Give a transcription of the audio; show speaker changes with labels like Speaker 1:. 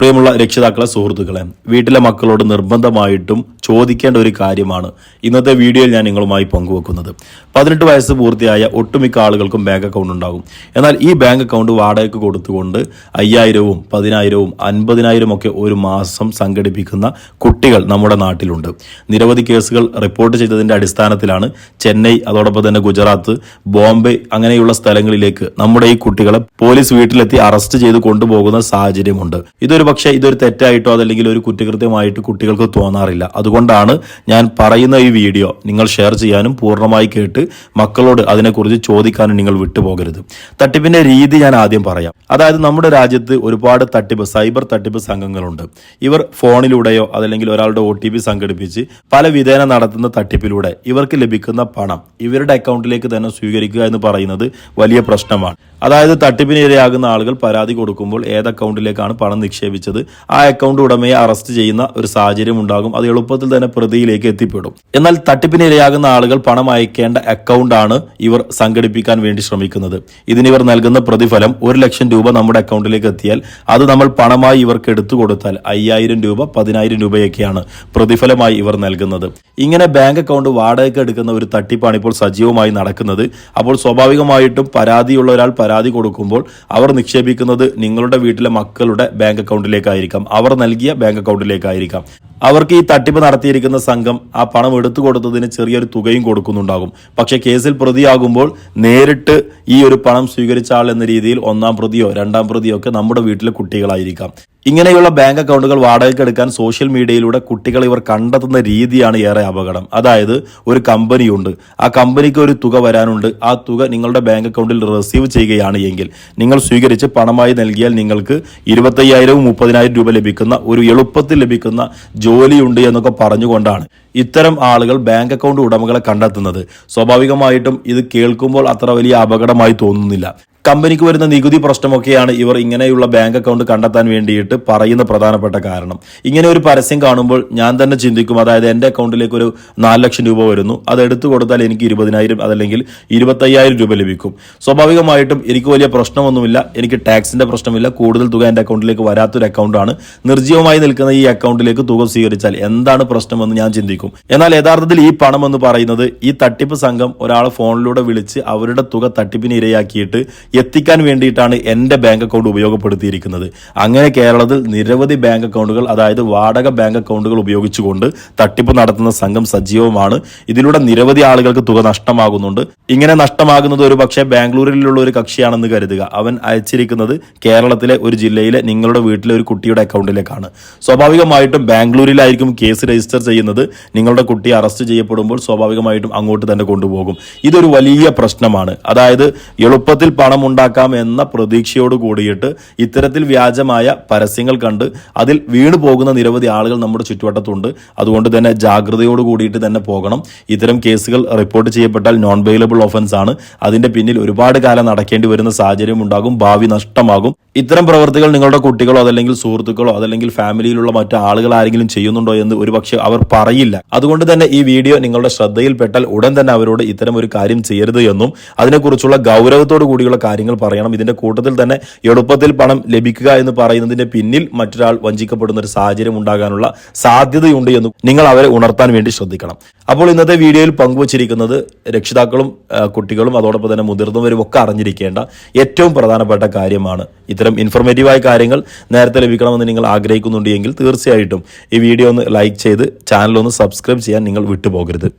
Speaker 1: പ്രിയമുള്ള രക്ഷിതാക്കളെ സുഹൃത്തുക്കളെ വീട്ടിലെ മക്കളോട് നിർബന്ധമായിട്ടും ചോദിക്കേണ്ട ഒരു കാര്യമാണ് ഇന്നത്തെ വീഡിയോയിൽ ഞാൻ നിങ്ങളുമായി പങ്കുവെക്കുന്നത്. പതിനെട്ട് വയസ്സ് പൂർത്തിയായ ഒട്ടുമിക്ക ആളുകൾക്കും ബാങ്ക് അക്കൗണ്ട് ഉണ്ടാകും. എന്നാൽ ഈ ബാങ്ക് അക്കൗണ്ട് വാടകയ്ക്ക് കൊടുത്തുകൊണ്ട് അയ്യായിരവും പതിനായിരവും അൻപതിനായിരം ഒക്കെ ഒരു മാസം സംഘടിപ്പിക്കുന്ന കുട്ടികൾ നമ്മുടെ നാട്ടിലുണ്ട്. നിരവധി കേസുകൾ റിപ്പോർട്ട് ചെയ്തതിന്റെ അടിസ്ഥാനത്തിലാണ് ചെന്നൈ അതോടൊപ്പം തന്നെ ഗുജറാത്ത് ബോംബെ അങ്ങനെയുള്ള സ്ഥലങ്ങളിലേക്ക് നമ്മുടെ ഈ കുട്ടികളെ പോലീസ് വീട്ടിലെത്തി അറസ്റ്റ് ചെയ്ത് കൊണ്ടുപോകുന്ന സാഹചര്യമുണ്ട്. ഇതൊരു പക്ഷേ ഇതൊരു തെറ്റായിട്ടോ അതല്ലെങ്കിൽ ഒരു കുറ്റകൃത്യമായിട്ട് കുട്ടികൾക്ക് തോന്നാറില്ല. അതുകൊണ്ടാണ് ഞാൻ പറയുന്ന ഈ വീഡിയോ നിങ്ങൾ ഷെയർ ചെയ്യാനും പൂർണമായി കേട്ട് മക്കളോട് അതിനെക്കുറിച്ച് ചോദിക്കാനും നിങ്ങൾ വിട്ടുപോകരുത്. തട്ടിപ്പിന്റെ രീതി ഞാൻ ആദ്യം പറയാം. അതായത് നമ്മുടെ രാജ്യത്ത് ഒരുപാട് തട്ടിപ്പ് സൈബർ തട്ടിപ്പ് സംഘങ്ങളുണ്ട്. ഇവർ ഫോണിലൂടെയോ അതല്ലെങ്കിൽ ഒരാളുടെ ഒ ടി പി സംഘടിപ്പിച്ച് പല വിധേന നടത്തുന്ന തട്ടിപ്പിലൂടെ ഇവർക്ക് ലഭിക്കുന്ന പണം ഇവരുടെ അക്കൗണ്ടിലേക്ക് തന്നെ സ്വീകരിക്കുക എന്ന് പറയുന്നത് വലിയ പ്രശ്നമാണ്. അതായത് തട്ടിപ്പിന് ഇരയാകുന്ന ആളുകൾ പരാതി കൊടുക്കുമ്പോൾ ഏത് അക്കൗണ്ടിലേക്കാണ് പണം നിക്ഷേപിച്ചത്? ആ അക്കൗണ്ട് ഉടമയെ അറസ്റ്റ് ചെയ്യുന്ന ഒരു സാഹചര്യം ഉണ്ടാകും. അത് എളുപ്പത്തിൽ തന്നെ പ്രതിയിലേക്ക് എത്തിപ്പെടും. എന്നാൽ തട്ടിപ്പിന് ഇരയാകുന്ന ആളുകൾ പണം അയക്കേണ്ട അക്കൗണ്ടാണ് ഇവർ സംഘടിപ്പിക്കാൻ വേണ്ടി ശ്രമിക്കുന്നത്. ഇതിനിവർ നൽകുന്ന പ്രതിഫലം ഒരു ലക്ഷം രൂപ നമ്മുടെ അക്കൗണ്ടിലേക്ക് എത്തിയാൽ അത് നമ്മൾ പണമായി ഇവർക്ക് എടുത്തു കൊടുത്താൽ അയ്യായിരം രൂപ പതിനായിരം രൂപയൊക്കെയാണ് പ്രതിഫലമായി ഇവർ നൽകുന്നത്. ഇങ്ങനെ ബാങ്ക് അക്കൗണ്ട് വാടകയ്ക്ക് എടുക്കുന്ന ഒരു തട്ടിപ്പാണ് ഇപ്പോൾ സജീവമായി നടക്കുന്നത്. അപ്പോൾ സ്വാഭാവികമായിട്ടും പരാതിയുള്ള ഒരാൾ പരാതി കൊടുക്കുമ്പോൾ അവർ നിക്ഷേപിക്കുന്നത് നിങ്ങളുടെ വീട്ടിലെ മക്കളുടെ ബാങ്ക് അക്കൗണ്ടിലേക്കായിരിക്കാം. അവർ നൽകിയ ബാങ്ക് അക്കൗണ്ടിലേക്കായിരിക്കാം. അവർക്ക് ഈ തട്ടിപ്പ് നടത്തിയിരിക്കുന്ന സംഘം ആ പണം എടുത്തു കൊടുത്തതിന് ചെറിയൊരു തുകയും കൊടുക്കുന്നുണ്ടാകും. പക്ഷെ കേസിൽ പ്രതിയാകുമ്പോൾ നേരിട്ട് ഈ ഒരു പണം സ്വീകരിച്ച ആൾ എന്ന രീതിയിൽ ഒന്നാം പ്രതിയോ രണ്ടാം പ്രതിയോ ഒക്കെ നമ്മുടെ വീട്ടിലെ കുട്ടികളായിരിക്കാം. ഇങ്ങനെയുള്ള ബാങ്ക് അക്കൗണ്ടുകൾ വാടകയ്ക്ക് എടുക്കാൻ സോഷ്യൽ മീഡിയയിലൂടെ കുട്ടികൾ ഇവർ കണ്ടെത്തുന്ന രീതിയാണ് ഏറെ അപകടം. അതായത് ഒരു കമ്പനിയുണ്ട്. ആ കമ്പനിക്ക് ഒരു തുക വരാനുണ്ട്. ആ തുക നിങ്ങളുടെ ബാങ്ക് അക്കൗണ്ടിൽ റിസീവ് ചെയ്യുകയാണ് എങ്കിൽ നിങ്ങൾ സ്വീകരിച്ച് പണമായി നൽകിയാൽ നിങ്ങൾക്ക് ഇരുപത്തയ്യായിരവും മുപ്പതിനായിരം രൂപ ലഭിക്കുന്ന ഒരു എളുപ്പത്തിൽ ലഭിക്കുന്ന ജോലിയുണ്ട് എന്നൊക്കെ പറഞ്ഞുകൊണ്ടാണ് ഇത്തരം ആളുകൾ ബാങ്ക് അക്കൗണ്ട് ഉടമകളെ കണ്ടെത്തുന്നത്. സ്വാഭാവികമായിട്ടും ഇത് കേൾക്കുമ്പോൾ അത്ര വലിയ അപകടമായി തോന്നുന്നില്ല. കമ്പനിക്ക് വരുന്ന നികുതി പ്രശ്നമൊക്കെയാണ് ഇവർ ഇങ്ങനെയുള്ള ബാങ്ക് അക്കൗണ്ട് കണ്ടെത്താൻ വേണ്ടിയിട്ട് പറയുന്ന പ്രധാനപ്പെട്ട കാരണം. ഇങ്ങനെ ഒരു പരസ്യം കാണുമ്പോൾ ഞാൻ തന്നെ ചിന്തിക്കും അതായത് എന്റെ അക്കൗണ്ടിലേക്ക് ഒരു നാല് ലക്ഷം രൂപ വരുന്നു. അത് എടുത്തു കൊടുത്താൽ എനിക്ക് ഇരുപതിനായിരം അതല്ലെങ്കിൽ ഇരുപത്തയ്യായിരം രൂപ ലഭിക്കും. സ്വാഭാവികമായിട്ടും എനിക്ക് വലിയ പ്രശ്നമൊന്നുമില്ല എനിക്ക് ടാക്സിന്റെ പ്രശ്നമില്ല കൂടുതൽ തുക എന്റെ അക്കൗണ്ടിലേക്ക് വരാത്തൊരു അക്കൗണ്ടാണ്. നിർജീവമായി നിൽക്കുന്ന ഈ അക്കൗണ്ടിലേക്ക് തുക സ്വീകരിച്ചാൽ എന്താണ് പ്രശ്നമെന്ന് ഞാൻ ചിന്തിക്കും. എന്നാൽ യഥാർത്ഥത്തിൽ ഈ പണം എന്ന് പറയുന്നത് ഈ തട്ടിപ്പ് സംഘം ഒരാളെ ഫോണിലൂടെ വിളിച്ച് അവരുടെ തുക തട്ടിപ്പിന് ഇരയാക്കിയിട്ട് എത്തിക്കാൻ വേണ്ടിയിട്ടാണ് എന്റെ ബാങ്ക് അക്കൗണ്ട് ഉപയോഗപ്പെടുത്തിയിരിക്കുന്നത്. അങ്ങനെ കേരളത്തിൽ നിരവധി ബാങ്ക് അക്കൗണ്ടുകൾ അതായത് വാടക ബാങ്ക് അക്കൗണ്ടുകൾ ഉപയോഗിച്ചുകൊണ്ട് തട്ടിപ്പ് നടത്തുന്ന സംഘം സജീവമാണ്. ഇതിലൂടെ നിരവധി ആളുകൾക്ക് തുക നഷ്ടമാകുന്നുണ്ട്. ഇങ്ങനെ നഷ്ടമാകുന്നത് ഒരു പക്ഷേ ബാംഗ്ലൂരിലുള്ള ഒരു കക്ഷിയാണെന്ന് കരുതുക. അവൻ അയച്ചിരിക്കുന്നത് കേരളത്തിലെ ഒരു ജില്ലയിലെ നിങ്ങളുടെ വീട്ടിലെ ഒരു കുട്ടിയുടെ അക്കൗണ്ടിലേക്കാണ്. സ്വാഭാവികമായിട്ടും ബാംഗ്ലൂരിലായിരിക്കും കേസ് രജിസ്റ്റർ ചെയ്യുന്നത്. നിങ്ങളുടെ കുട്ടി അറസ്റ്റ് ചെയ്യപ്പെടുമ്പോൾ സ്വാഭാവികമായിട്ടും അങ്ങോട്ട് തന്നെ കൊണ്ടുപോകും. ഇതൊരു വലിയ പ്രശ്നമാണ്. അതായത് എളുപ്പത്തിൽ പണം ഉണ്ടാക്കാം എന്ന പ്രതീക്ഷയോട് കൂടിയിട്ട് ഇത്തരത്തിൽ വ്യാജമായ പരസ്യങ്ങൾ കണ്ട് അതിൽ വീണു പോകുന്ന നിരവധി ആളുകൾ നമ്മുടെ ചുറ്റുവട്ടത്തുണ്ട്. അതുകൊണ്ട് തന്നെ ജാഗ്രതയോട് കൂടിയിട്ട് തന്നെ പോകണം. ഇത്തരം കേസുകൾ റിപ്പോർട്ട് ചെയ്യപ്പെട്ടാൽ നോൺ ബെയിലബിൾ ഓഫൻസ് ആണ്. അതിന്റെ പിന്നിൽ ഒരുപാട് കാലം നടക്കേണ്ടി വരുന്ന സാഹചര്യം ഉണ്ടാകും. ഭാവി നഷ്ടമാകും. ഇത്തരം പ്രവർത്തികൾ നിങ്ങളുടെ കുട്ടികളോ അതല്ലെങ്കിൽ സുഹൃത്തുക്കളോ അതല്ലെങ്കിൽ ഫാമിലിയിലുള്ള മറ്റു ആളുകൾ ആരെങ്കിലും ചെയ്യുന്നുണ്ടോ എന്ന് ഒരുപക്ഷെ അവർ പറയില്ല. അതുകൊണ്ട് തന്നെ ഈ വീഡിയോ നിങ്ങളുടെ ശ്രദ്ധയിൽപ്പെട്ടാൽ ഉടൻ തന്നെ അവരോട് ഇത്തരം ഒരു കാര്യം ചെയ്യരുത് എന്നും അതിനെക്കുറിച്ചുള്ള ഗൗരവത്തോടു കൂടിയുള്ള കാര്യങ്ങൾ പറയണം. ഇതിന്റെ കൂട്ടത്തിൽ തന്നെ എളുപ്പത്തിൽ പണം ലഭിക്കുക എന്ന് പറയുന്നതിന്റെ പിന്നിൽ മറ്റൊരാൾ വഞ്ചിക്കപ്പെടുന്ന ഒരു സാഹചര്യം ഉണ്ടാകാനുള്ള സാധ്യതയുണ്ട് എന്ന് നിങ്ങൾ അവരെ ഉണർത്താൻ വേണ്ടി ശ്രദ്ധിക്കണം. അപ്പോൾ ഇന്നത്തെ വീഡിയോയിൽ പങ്കുവച്ചിരിക്കുന്നത് രക്ഷിതാക്കളും കുട്ടികളും അതോടൊപ്പം തന്നെ മുതിർന്നവരും ഒക്കെ അറിഞ്ഞിരിക്കേണ്ട ഏറ്റവും പ്രധാനപ്പെട്ട കാര്യമാണ് ഇത്തരം ഇൻഫോർമേറ്റീവായ കാര്യങ്ങൾ നേരത്തെ ലഭിക്കണമെന്ന് നിങ്ങൾ ആഗ്രഹിക്കുന്നുണ്ടെങ്കിൽ തീർച്ചയായിട്ടും ഈ വീഡിയോ ഒന്ന് ലൈക്ക് ചെയ്ത് ചാനൽ ഒന്ന് സബ്സ്ക്രൈബ് ചെയ്യാൻ നിങ്ങൾ വിട്ടുപോകരുത്.